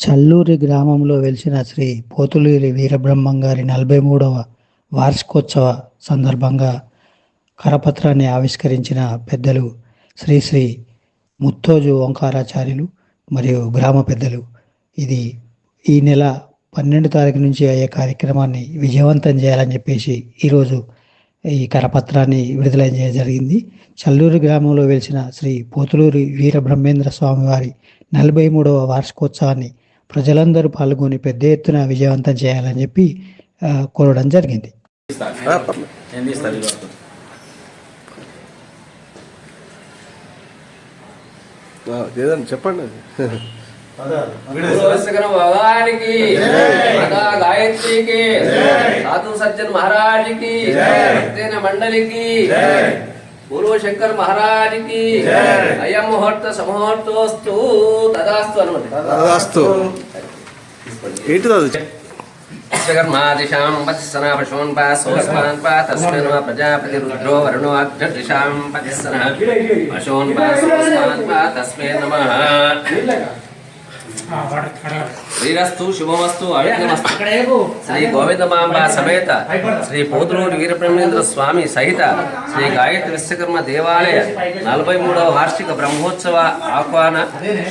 చల్లూరి గ్రామంలో వెలిసిన శ్రీ పోతులూరి వీరబ్రహ్మం గారి నలభై మూడవ వార్షికోత్సవ సందర్భంగా కరపత్రాన్ని ఆవిష్కరించిన పెద్దలు శ్రీ శ్రీ ముత్తోజు ఓంకారాచార్యులు మరియు గ్రామ పెద్దలు. ఇది ఈ నెల పన్నెండు తారీఖు నుంచి అయ్యే కార్యక్రమాన్ని విజయవంతం చేయాలని చెప్పేసి ఈరోజు ఈ కరపత్రాన్ని విడుదల చేయడం జరిగింది. చల్లూరు గ్రామంలో వెలిసిన శ్రీ పోతులూరి వీరబ్రహ్మేంద్ర స్వామి వారి నలభై మూడవ వార్షికోత్సవాన్ని ప్రజలందరూ పాల్గొని పెద్ద ఎత్తున విజయవంతం చేయాలని చెప్పి కోరడం జరిగింది. చెప్పండి. పురస్కర భగవానికి మాతా గాయత్రికి సాధు సజ్జన్ మహారాజ్కి భక్తేన మండలికి గురు శంకర్ మహారాజ్కి అయం ముహూర్త సమూహూర్తోస్తు తదాస్తు అనమాట తదాస్తు. ఏంటిది అది జగన్మాదిశాం పతిస్సనా పశూన్ పా సోస్మాన్ పా తస్మిన్ వా ప్రజాపతి రుద్రో వరుణో అగ్రదిశాం పతిస్సనా. పశూన్ పా సోస్మాన్ పా తస్మే నమః శ్రీరస్తు శుభమస్తు అవిఘ్నమస్తు శ్రీ గోవిందమాంబ సమేత శ్రీ పోతులూరు వీరబ్రహ్మేంద్ర స్వామి సహిత శ్రీ గాయత్రి విశ్వకర్మ దేవాలయ నలభై మూడవ వార్షిక బ్రహ్మోత్సవ ఆహ్వాన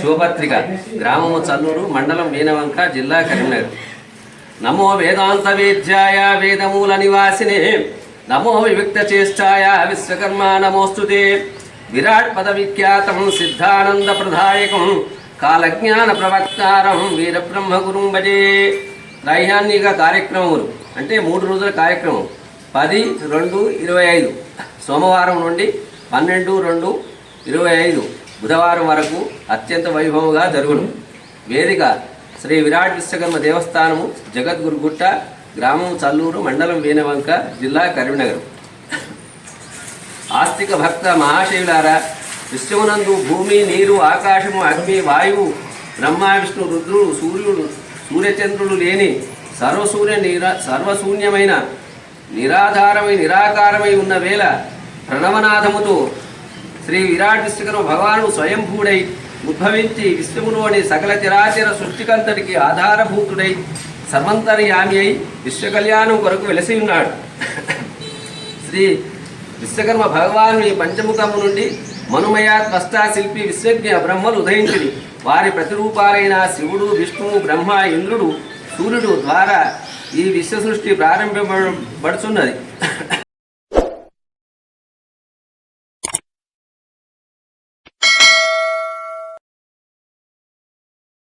శుభపత్రిక గ్రామము చల్లూరు మండలం మీనవంక జిల్లా కరీంనగర్. నమో వేదాంత వేద్యాయ వేదమూల నివాసినే నమో వివిక్త చేష్టాయ విశ్వకర్మ నమోస్తుతే. విరాట్ పద విఖ్యాతం సిద్ధానంద ప్రదాయకం కాలజ్ఞాన ప్రవక్తారం వీరబ్రహ్మ గురుం భజే దైహాన్నిక కార్యక్రమములు అంటే మూడు రోజుల కార్యక్రమం పది రెండు ఇరవై ఐదు. సోమవారం నుండి పన్నెండు రెండు ఇరవై ఐదు బుధవారం వరకు అత్యంత వైభవంగా జరుగును. వేదిక శ్రీ విరాట్ విశ్వకర్మ దేవస్థానము జగద్గురుగుట్ట గ్రామం చల్లూరు మండలం వీనవంక జిల్లా కరీంనగరం. ఆస్తిక భక్త మహాశివులారా విశ్వమునందు భూమి నీరు ఆకాశము అగ్ని వాయువు బ్రహ్మ విష్ణు రుద్రుడు సూర్యుడు సూర్యచంద్రుడు లేని సర్వశూన్య నిరా సర్వశూన్యమైన నిరాధారమై నిరాకారమై ఉన్న వేళ ప్రణవనాథముతో శ్రీ విరాట్ విశ్వకర్మ భగవాను స్వయంభూడై ఉద్భవించి విశ్వములోని సకల చిరాచర సృష్టికంతటికి ఆధారభూతుడై సర్వంతర్యామి అయి విశ్వకళ్యాణం కొరకు వెలసి ఉన్నాడు. శ్రీ విశ్వకర్మ భగవాను ఈ పంచముఖము నుండి మనుమయ త్వష్టా శిల్పి విశ్వజ్ఞ బ్రహ్మలు ఉదయించుని వారి ప్రతిరూపాలైన శివుడు విష్ణువు బ్రహ్మ ఇంద్రుడు సూర్యుడు ద్వారా ఈ విశ్వ సృష్టి ప్రారంభింపబడుచున్నది.